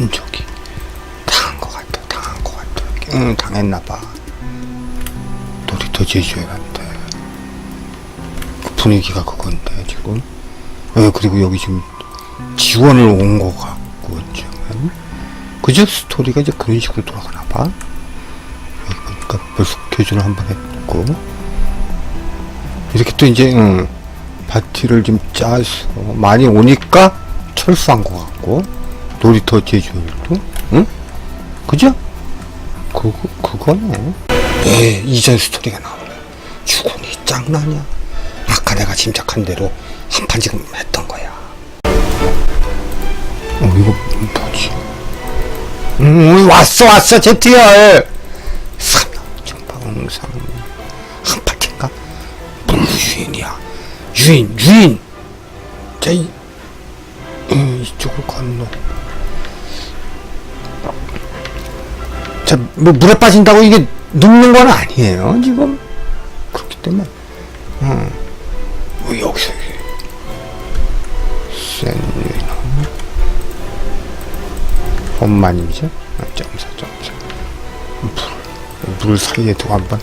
본 적이. 당한 것 같아 당한 것 같아 응 당했나 봐. 놀이터 제주에 갔대. 그 분위기가 그건데 지금. 예, 그리고 여기 지금 지원을 온 것 같고 지금 그저 스토리가 이제 그런 식으로 돌아가나 봐. 여기 보니까 벌써 교주를 한번 했고. 이렇게 또 이제 응, 파티를 좀 짜서 많이 오니까 철수한 것 같고 놀이터 제주도? 응? 그죠? 그거 그거네. 예 이전 스토리가 나오네. 주군이 짱나냐? 아까 내가 짐작한 대로 한 판 지금 했던 거야. 어 이거 뭐지? 음 왔어 왔어 제트열! 삼년 정방상 한 파티인가 물유인이야? 유인 유인! 자 뭐 물에 빠진다고 이게 눕는 건 아니에요. 지금 그렇기 때문에. 음. 뭐 여기서 유인하 엄마님이죠? 아, 점사 점사. 물, 물 사이에 두고 한번.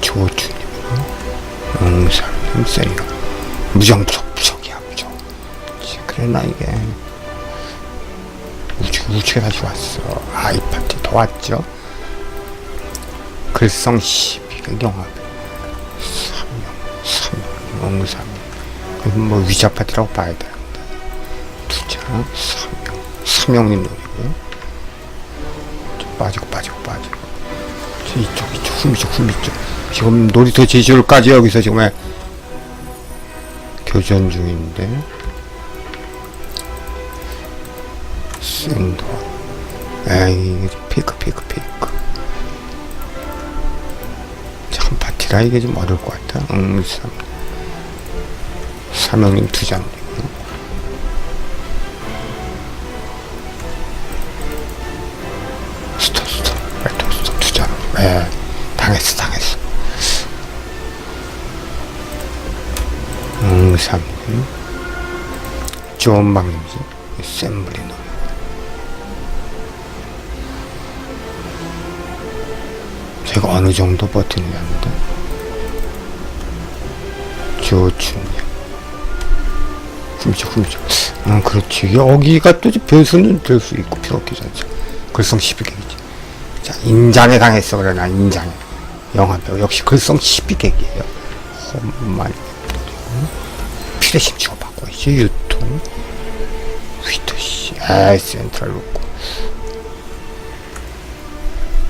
조주님이나 응사님 센가 무정부석 부석이야 무정. 그래 나 이게 우측에 다시 왔어. 아이 파티 더 왔죠? 글성 12가 영합 3명 3명 응사님 그럼 뭐 위자 파티라고 봐야 되는데 두자 3명. 3명님 노리고요 좀 빠지고 빠지고 빠지고. 저 이쪽 이쪽 흠이쪽 흠이쪽. 지금 놀이터 제주까지 여기서 지금 왜 교전 중인데 에이 피크 피크 피크. 참 파티라 이게 좀 어려울 것응 삼. 사명님 두장. 스톱 스톱 발톱 스톱 두장. 에 당했어 당했어. 응삼님 좋은 방님이지? 샘블리노 제가 어느 정도 버티느냐인데 조춘님 훔쳐 훔쳐. 아 그렇지. 여기가 또 변수는 될 수 있고 필요 없게 잖죠 글성 12객이지. 자 인장에 당했어 그래 나 인장에. 영화배우. 역시 글성 12객이에요. 험만 피레심 치고받고 이제 유통. 휘트씨. 에이 센트럴 놓고.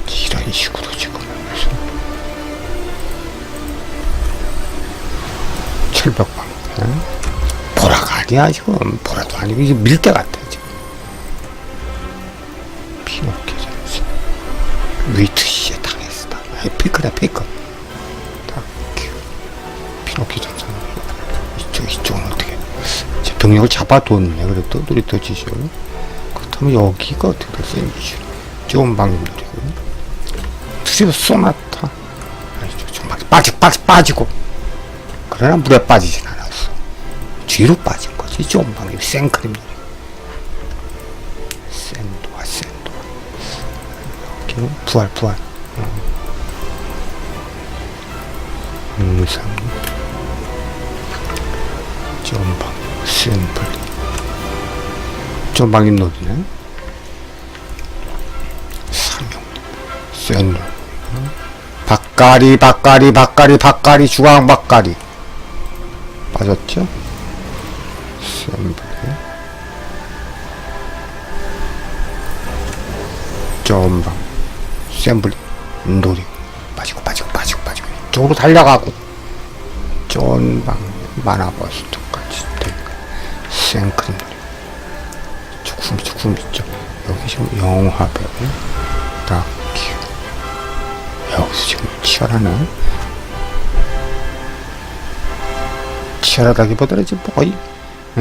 이런 식으로 보라가 아니야 지금. 보라도 아니고 이제 밀대 같아 지금. 전지 위트씨에 당했어 아이 피크다 피크. 다큐 피노키오 전지 이쪽 이쪽은 어떻게. 제 병력을 잡아뒀네 그래도. 놀이터 지시를 그렇다면 여기가 어떻게 될수 좋은 방법들이고. 투지도 쏘나타 아니죠 좀 빠지 빠지 빠지고. 그러나 물에 빠지진 않았어 뒤로 빠진 거지. 좋은 방법 생크림 센도와 센도와. 여기는 부활 부활. 음삼 전방 센플리 전방님 놀이네. 삼용. 센 박가리 박가리 박가리 박가리 주황 박가리. 빠졌죠? 센플리 전방 센플리 놀이. 빠지고 빠지고 빠지고 빠지고. 이쪽으로 달려가고. 전방 마나버스 똑같이 되니까 생크림 놀이 조금 조금 있죠 여기 지금 영화 배우. 다큐. 여기서 지금 치열하네 치열하다기보다는 지금 거의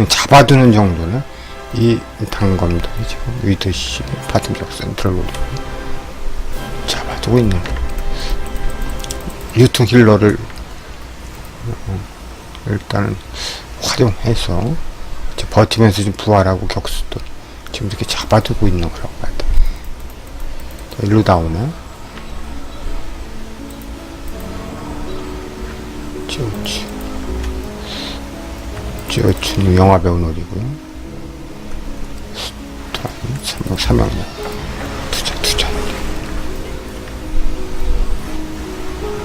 잡아두는 정도는 이 단검들이 지금 위드시 센트럴 로드 잡아두고 있는 거예요. 힐러를 어, 일단은 활용해서 버티면서 좀 부활하고 격수도 지금 이렇게 잡아두고 있는 거라고 봐야 돼. 자, 일로 나오네. 쭈쭈는 영화 배우 놀이고요. 삼명, 삼명령. 투자, 투자.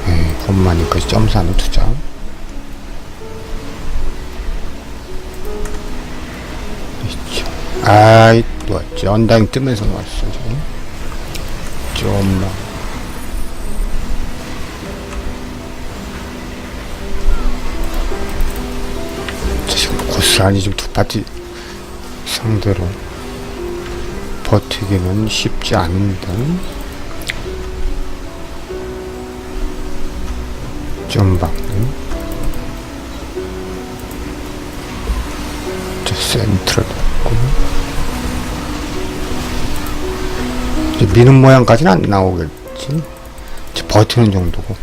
예, 홈마니까지 점사는 투자. 있죠. 아이, 놓았지. 언다잉 뜨면서 놓았어, 지금. 좀 고스란히 좀 두 파티 상대로 버티기는 쉽지 않은데. 좀 박는. 저 센트를 받고 이제 미는 모양까지는 안 나오겠지 버티는 정도고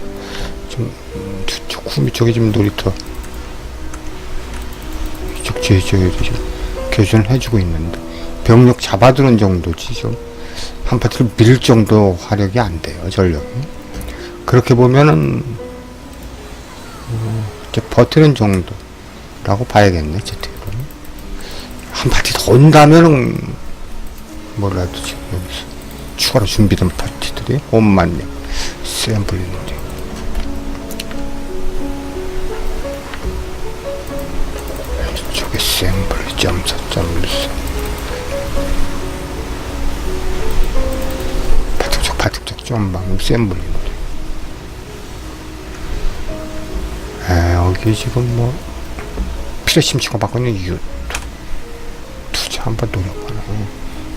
좀 음, 저쪽 구미 쪽에 좀 놀이터 저기도 좀 교전을 해주고 있는데 병력 잡아두는 정도지 좀 한 파티를 밀 정도 화력이 안 돼요 전력이. 그렇게 보면은 음, 이제 버티는 정도라고 봐야겠네 제 뒤로 한 파티 더 온다면은 뭐라도 지금 여기서 추가로 준비된 파티들이 5만 명 샘플인 점방 샘플인데 에 여기 지금 뭐 피레심 치고 받고 있는 이유 투자 한번 노려봐라.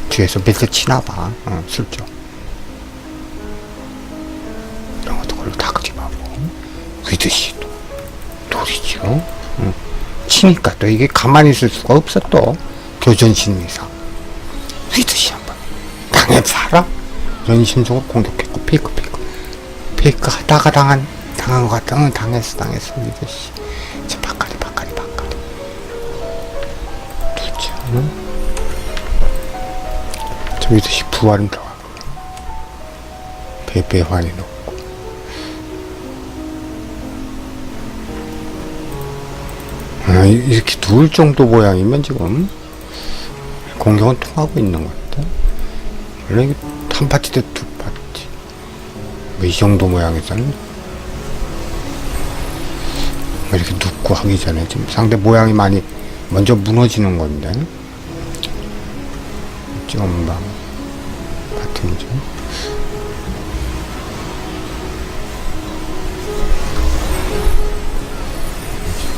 뒤에서 몇대 치나봐. 어, 슬쩍. 이런 것도 걸로 다 그리하고 위드시도 돌이죠. 응. 치니까 또 이게 가만히 있을 수가 없어 또 교전 심리상 위드시 한번 당해봐라. 이런 심속으로 공격했고 페이크 페이크 페이크 하다가 당한 당한 것 같다. 응, 당했어 당했어 위드시. 자 바까리 바까리 바까리. 두죠. 저기서 시 부활은 들어가고 배배 환이 높고 아, 이- 이렇게 둘 정도 모양이면 지금 공격은 통하고 있는 것 같아 원래 한 파티 대 두 파티. 뭐 이 정도 모양에서는. 뭐 이렇게 눕고 하기 전에 지금 상대 모양이 많이 먼저 무너지는 건데 점방 같은 점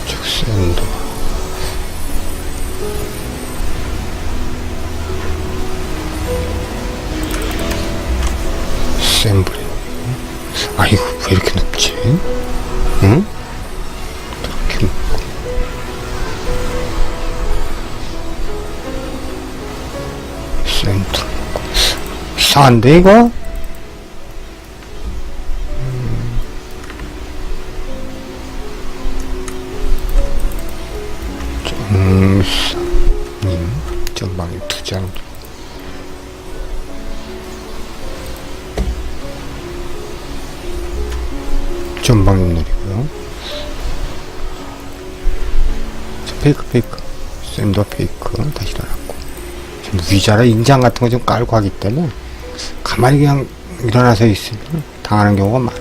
축센도 응? 이렇게 센터 이상한데 이거? 샌더 페이크 다시 일어났고. 지금 위자라 인장 같은 거 좀 깔고 하기 때문에 가만히 그냥 일어나서 있으면 당하는 경우가 많아.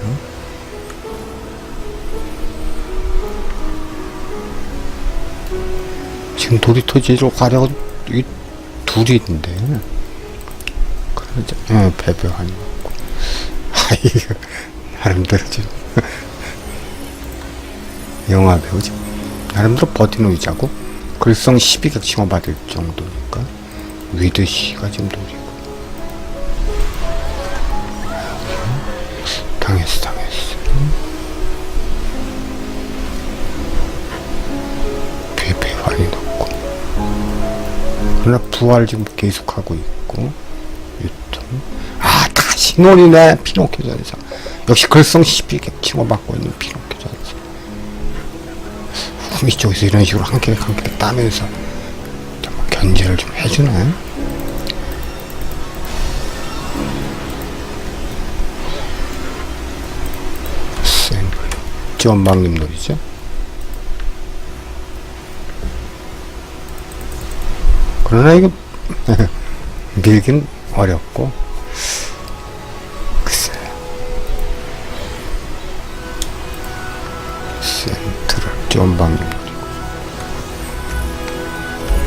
지금 도리토지로 가려고 이 둘이 있는데. 그러자. 예, 배배하니 고. 아이고 나름대로 좀 영화 배우지 나름대로 버티는 의자고 글성 12각 칭호받을 정도니까 위드시가 좀 노리고. 당했어 당했어. 배배 활이 높고. 그러나 부활 지금 계속하고 있고 유통 아 다시 노리네 피노키오 전사 역시 글성 12개 칭호받고 있는 피노 키오 전사 후미 쪽에서 이런 식으로 한 개씩 한 개씩 따면서 견제를 좀 해주네. 센 지원방님 놀이죠. 그러나 이거 밀긴 어렵고 놀이고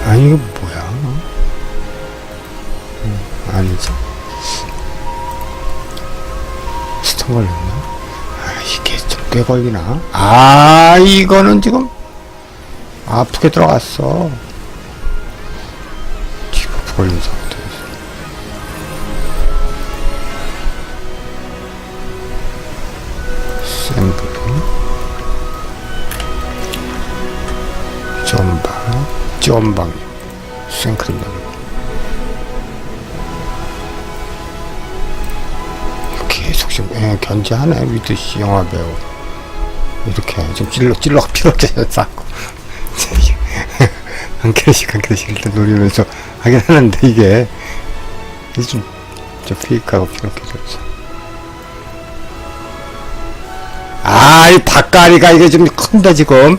아니 이거 뭐야? 음, 아니지 스턴 걸렸나? 아 이게 좀 꽤 걸리나? 아 이거는 지금 아프게 들어갔어. 걸린 상 점방 생크림 계속 지금 예, 견제하네 위드씨 영화배우. 이렇게 좀 찔러 찔러 피로게 쌓고. 한 개씩 한 개씩 일단 노리면서 하긴 하는데 이게 좀저 피익하고 피로게 졌어. 아이 닭가리가 이게 좀 큰데 지금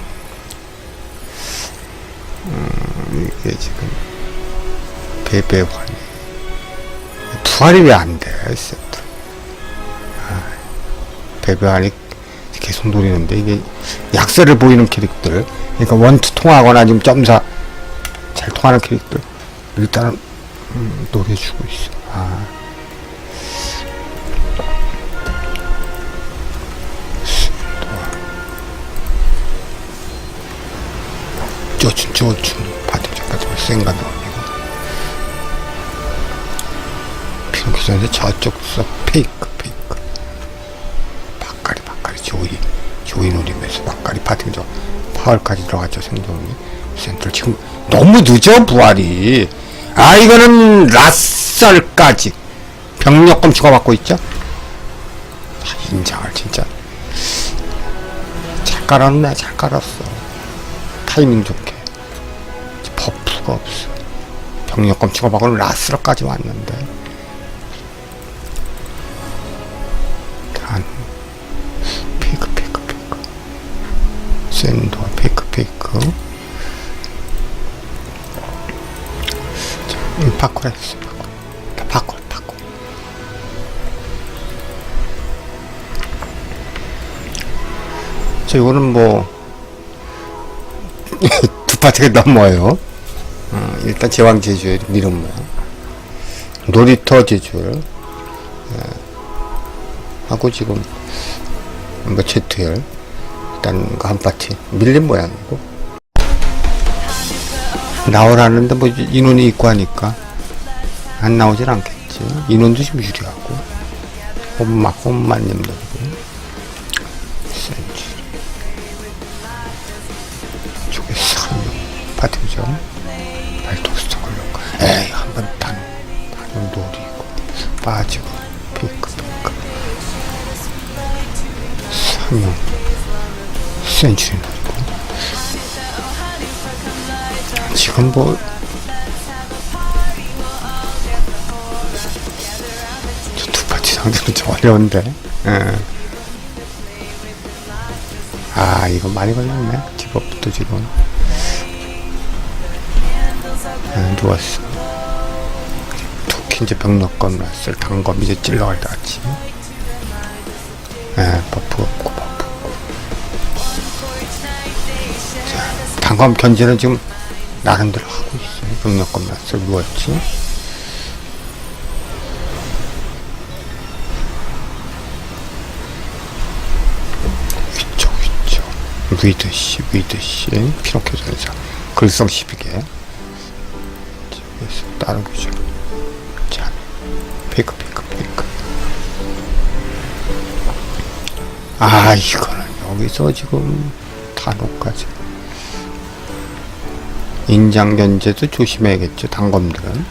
음, 이게 지금 배배환이 부활이 왜 안 돼 세트 아, 배배환이 계속 노리는데 이게 약세를 보이는 캐릭터 그러니까 원투 통하거나 지금 점사 잘 통하는 캐릭터 일단은 음, 노려주고 있어 아. 쪼춘 쪼춘 파티션 파티션 센가 나 피노키전에 저쪽 서 페이크 페이크. 바까리 바까리. 조이 조이 바까리 파티션 저 파월까지 들어갔죠 생존이. 센트럴 지금 너무 늦어 부활이. 아 이거는 라썰까지. 병력금 추가받고 있죠? 아, 인장을 진짜. 잘 깔았네 잘 깔았어. 타이밍 좋게. 버프가 없어. 병력금 추가받고는 라스로까지 왔는데 자, 음, 했어 파쿠라 다 파쿠라 파쿠라 자 이거는 뭐 두 파트가 넘어요. 어, 일단 제왕 제주의 이름 뭐야? 놀이터 제주를 예. 하고 지금 뭐 제트열 일단 그한 파티 밀린 모양이고 나오라는데 뭐 인원이 있고 하니까 안 나오진 않겠지. 인원도 좀 유리하고 홈마 홈마님도 센츄리 쪽에 참 파티죠. 발톱스터 걸려고. 에이, 한번 단, 단은 노리고, 빠지고, 피크, 피크. 삼용, 센츄리 노리고. 지금 뭐, 저두 파티 상대는 좀 어려운데. 예. 아, 이거 많이 걸렸네. 디버프도 지금. 아, 누웠어. 토끼 이제 병력건 났을 단검 이제 찔러갈 때 같이. 예, 버프 없고, 버프 없고. 자, 단검 견제는 지금 나름대로 하고 있어. 병력건 났을 누웠지. 위쪽 위쪽. 위드시 위드시. 피노키오 전사 글성 12개 집에서 따르고죠. 자 피크 피크 피크. 아 이거는 여기서 지금 단호까지 인장 견제도 조심해야겠죠 단검들은.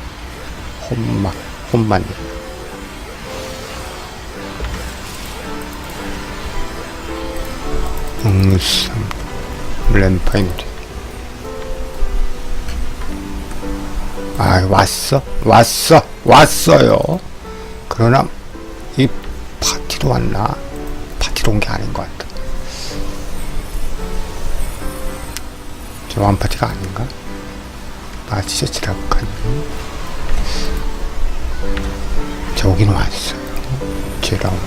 홈마 홈마님 응삼 램파인드. 아 왔어 왔어 왔어요. 그러나 이 파티로 왔나? 파티로 온 게 아닌 것 같다 저 완파티가 아닌가 마치저 지라카니. 저긴 왔어요. 지라운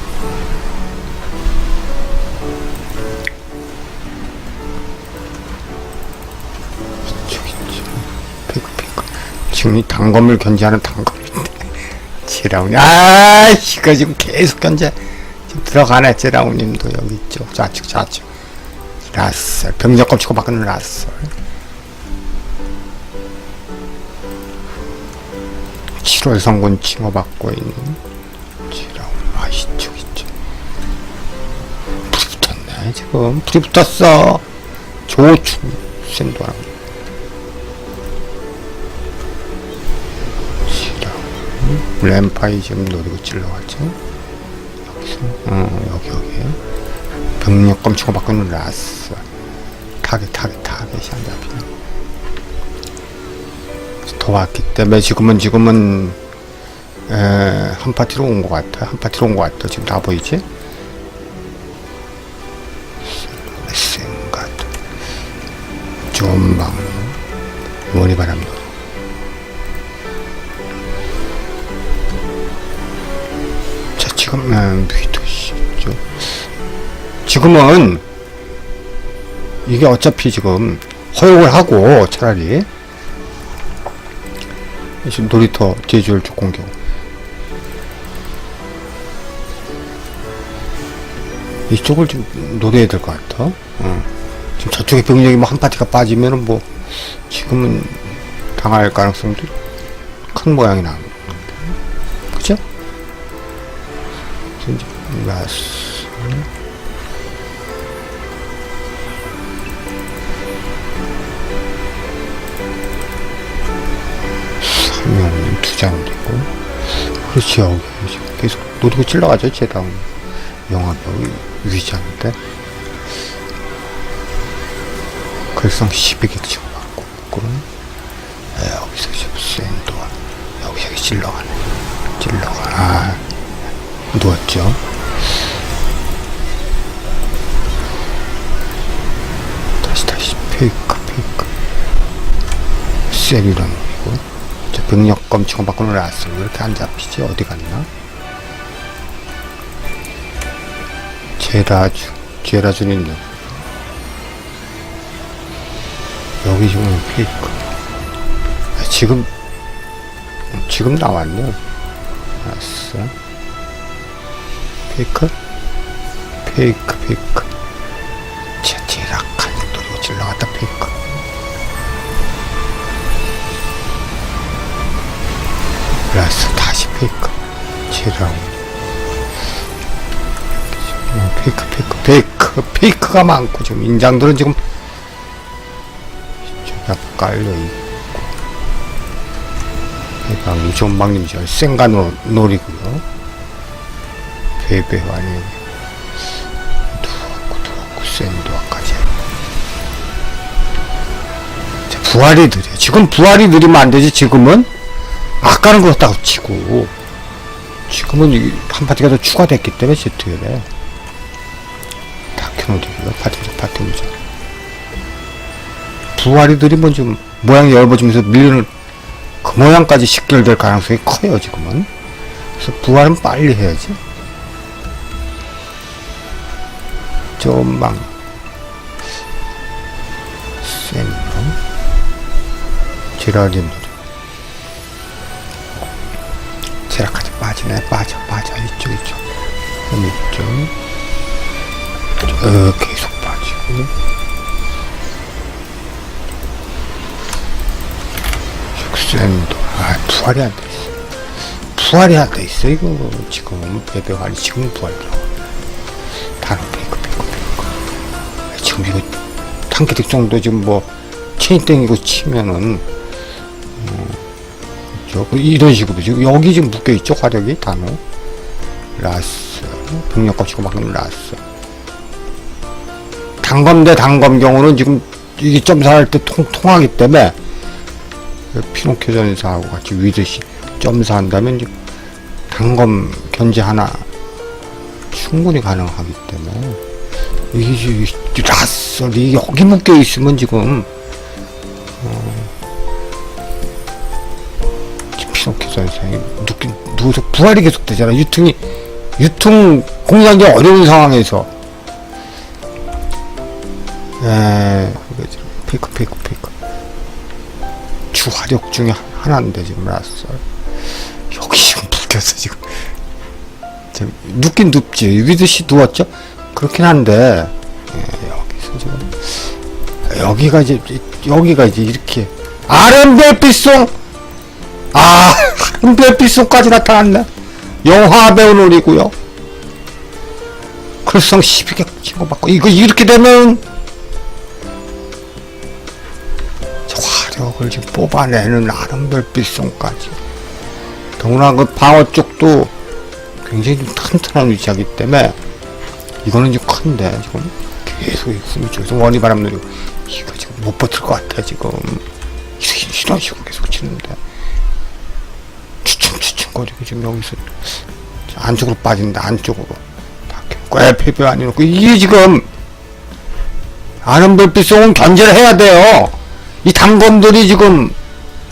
저기 있죠 피크. 피크 지금 이 단검을 견제하는 단검인데. 지라운이 아 이거 지금 계속 견제. 지금 들어가네 지라운님도. 여기 있죠. 좌측 좌측. 라셀. 병력 검 치고 바꾸는 라셀 칠월 성군 칭호받고 있는 지라운 아 이쪽 있죠 불이 붙었네 지금. 불이 붙었어. 조충 센도랑. 지라운 램파이 지금 노리고 찔러갔죠 여기서? 어 여기 여기. 병력 검치고 바꾸는 라스. 타겟 타겟 타겟이 안 잡히네 더 왔기 때문에 지금은 지금은 에, 한 파티로 온 것 같아. 한 파티로 온 것 같아. 지금 다 보이지? 생각 존방 원이바람 자 지금 음, 위도시죠. 지금은 이게 어차피 지금 허용을 하고 차라리 지금 놀이터 제주얼 쪽 공격 이쪽을 좀 노려야 될 것 같아 어. 지금 저쪽에 병력이 뭐 한 파티가 빠지면은 뭐 지금은 당할 가능성도 큰 모양이 나는 그죠? 이제 라스 사명님 두장 되고. 그렇지 여기. 계속 노리고 찔러가죠 제다운 영화벽 위장인데. 글성 12개 치고 받고 그럼 에, 여기서 지금 센도와 여기 저기 찔러가네. 찔러가. 아 누웠죠. 다시 다시. 페이크 페이크. 거고. 저 병력 검치고 바꾸는 라스 왜 이렇게 안 잡히지? 어디 갔나? 제라주 제라주는 있네 여기 지금 페이크 아, 지금 지금 나왔네. 알았어. 페이크? 페이크 페이크. 제 제락한 노리고 질러갔다 페이크 제라운 어, 페이크 페이크 페이크 페이크가 많고 지금 인장들은 지금 이쪽에 깔려 있고. 그러니까 우전방님 저 생가 노, 놀이고요. 베베와니 두었고 두었고 센도아까지. 자, 부활이 느려 지금 부활이 느리면 안 되지 지금은 아까는 그렇다고 치고 지금은 이한 파티가 더 추가됐기 때문에 제트열에. 다큐노디고요. 파티 파티 무죠 부활이 느리면 좀 모양이 얇아지면서 밀리는 그 모양까지 식결될 가능성이 커요 지금은. 그래서 부활은 빨리 해야지. 제라딘도 제라까지 빠지 네 빠져 빠져. 이쪽 이쪽. 그럼 이쪽. 어, 계속 빠지고. 육센도 아 부활이 안 돼 있어. 부활이 안 돼 있어. 이거 지금 배배활이 지금 부활 들어가 다른 페이크 페이크. 지금 이거 tank 정도 지금 뭐 체인 땡기고 치면은 저 이런 식으로 지금 여기 지금 묶여 있죠? 화력이? 단어 라스. 병력 값이고 막 라스. 단검 대 단검 경우는 지금 이게 점사할 때 통, 통하기 때문에 그 피노키오 전사하고 같이 위드시 점사한다면 단검 견제 하나 충분히 가능하기 때문에 이게 지- 라설이 여기 묶여 있으면 지금 누워서 부활이 계속 되잖아. 유통이 유통 공간이 어려운 상황에서. 에 페이크 페이크 페이크. 주화력 중에 하나인데 지금 라설 여기 지금 묶였어 지금. 눕긴 눕지. 위드시 누웠죠? 그렇긴 한데. 예, 여기서 지금. 여기가 이제 여기가 이제 이렇게. 아름별빛송! 아 아름별빛송까지 나타났네. 영화 배우 놀이고요. 글성 12개 친구받고 이거 이렇게 되면 저 화력을 지금 뽑아내는 아름별빛송까지. 더구나 그 방어 쪽도 굉장히 좀 튼튼한 위치하기 때문에 이거는 좀 큰데 지금 계속 숨이 쪽에서 원이 바람 누리고 이거 지금 못 버틸 것 같아 지금. 이런 식으로 계속 치는데 추춤추춤거리고 지금 여기서 저 안쪽으로 빠진다 안쪽으로. 꽤 패배 아니놓고. 이게 지금 아름별빛송은 견제를 해야 돼요. 이 단검들이 지금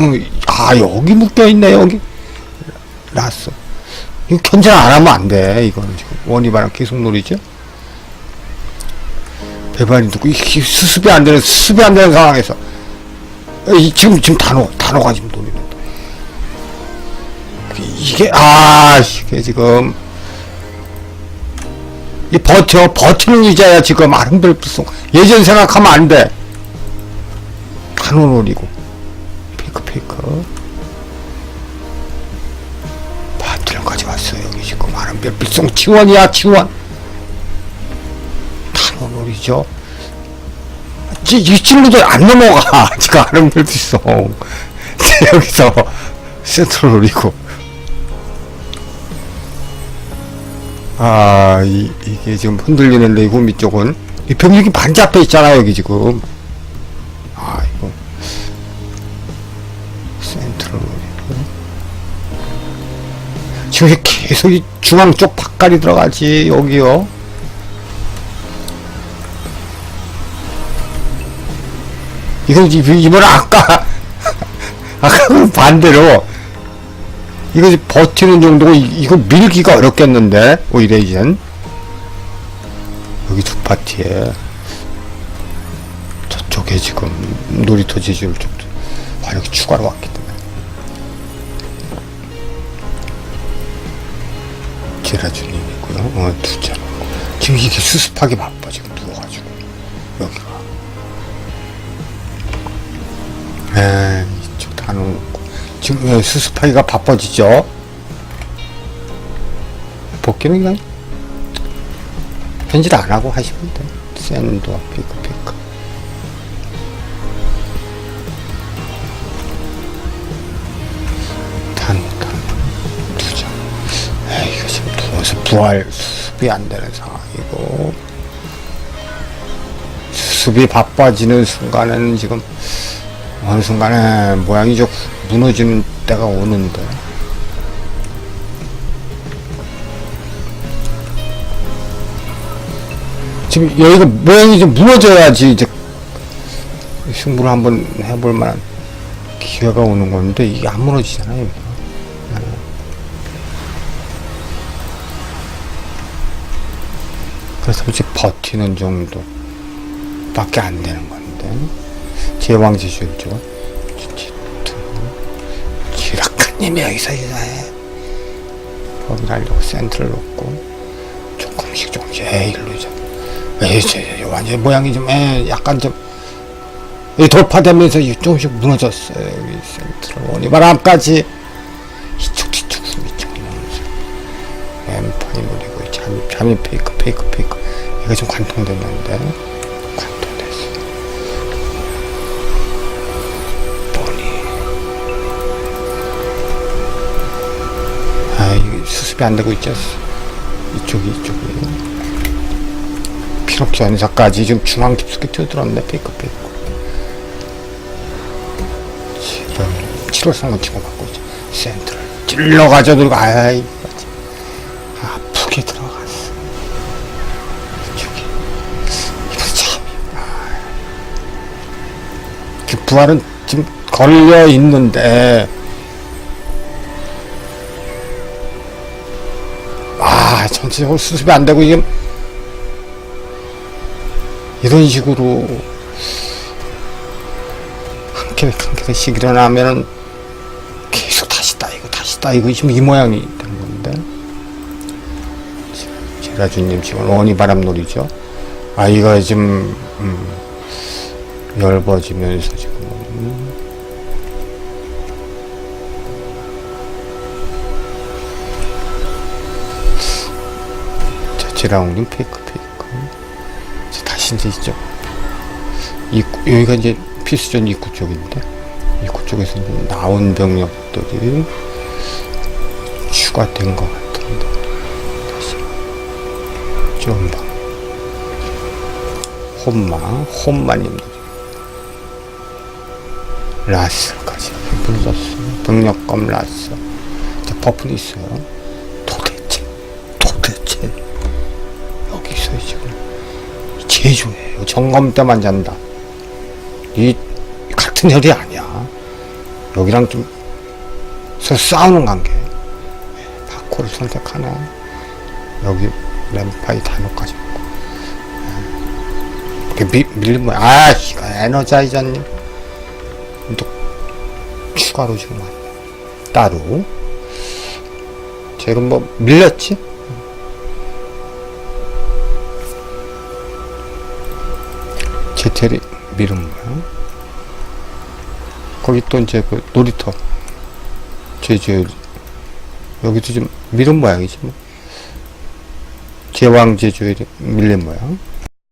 음, 아 여기 묶여있네 여기. 났어 이거 견제 안 하면 안 돼. 이거는 지금. 원이바랑 계속 놀이죠. 배반이 듣고 수습이 안 되는 수습이 안 되는 상황에서. 이 지금 지금 단호 단호가 지금 놀리는 이게 아 이게 지금. 이 버텨 버티는 의자야 지금. 아름별빛송 예전 생각하면 안 돼. 단호 놀이고. 페이크 페이크. 바틀까지 왔어 여기 지금. 별빛송 치원이야 치원. 탄원놀이죠. 이, 이 친구들 안 넘어가. 지금 별빛송 여기서. 센트럴 노리고 아 이, 이게 지금 흔들리는 레이구미 쪽은. 이 병력이 반잡혀 있잖아 여기 지금. 아 이거. 센트럴 지금 계속 이 중앙 쪽 바깥이 들어가지 여기요. 이거 이- 이번에 아까 아까 그 반대로 이거 버티는 정도고 이- 이거 밀기가 어렵겠는데 오히려 이젠 여기 두 파티에 저쪽에 지금 놀이터 지지율 쪽도 화력이 추가로 왔기 때문에 제라주님이고요. 어, 두자. 지금 이게 수습하기 바빠 지금 누워가지고 여기가. 에 이쪽 다 놓고 지금 예, 수습하기가 바빠지죠. 복귀는 그냥 편집 안 하고 하시면 돼. 샌드와 피크 피크. 단, 단, 두자. 에이, 이거 지금 누워서 부활 수습이 안 되는 상황이고 수습이 바빠지는 순간에는 지금 어느 순간에 모양이 좀 무너지는 때가 오는데. 지금 여기가 모양이 좀 무너져야지 이제 승부를 한번 해볼 만한 기회가 오는 건데 이게 안 무너지잖아요. 그래서 이제 버티는 정도 밖에 안 되는 건데. 제왕지술죠 님이 여기서 이사해 거기 가려고 센터를 놓고 조금씩 조금씩 에이 일로 이제. 에이 저, 저, 완전 모양이 좀 에, 약간 좀 이 돌파되면서 이 조금씩 무너졌어요 여기 센트럴. 원이바람까지. 이쪽 뒤쪽 이쪽 이러면서. 엠파이 노리고 잠이 잠이 페이크 페이크 페이크. 이거 좀 관통됐는데 수습이 안 되고 있죠 이쪽이 이쪽이 피노키오 안사까지 지금 중앙 깊숙이 뛰어들었네 페이크 페이크 지금 트로성을 치고 맞고 있죠. 센터를 찔러가지고 들고 아이 참. 아프게 들어갔어. 저기 이거 참. 아. 그 부활은 지금 걸려 있는데 아 전체적으로 수습이 안 되고 지금 이런 식으로 한 캐릭 한 캐릭씩 일어나면은 계속 다시 따이고 다시 따이고 지금 이 모양이 된 건데. 지금 제라주님 지금 원이 바람놀이죠? 아 이거 지금 음, 열버지면서 지금 자 제라옹님 페이크 페이크. 자, 다시 이제 이쪽. 입구, 여기가 이제 피스전 입구 쪽인데 입구 쪽에서 이제 나온 병력들이 추가된 것 같은데. 다시. 좀봐 혼마 혼마님들 라스까지. 불렀어 병력검 라스. 자 버프는 있어요 제주예요. 점검 때만 잔다. 이 같은 혈이 아니야. 여기랑 좀 서로 싸우는 관계. 바코를 선택하나. 여기 램파이 단어까지 있고. 이렇게 미, 밀린 거야. 아, 에너자이저님. 또 추가로 지금 왔네. 따로. 지금 뭐 밀렸지? 제텔이 미는 거야. 거기 또 이제 그 놀이터 제주 여기도 좀 미는 모양이지 뭐. 제왕 제주에 밀린 모양.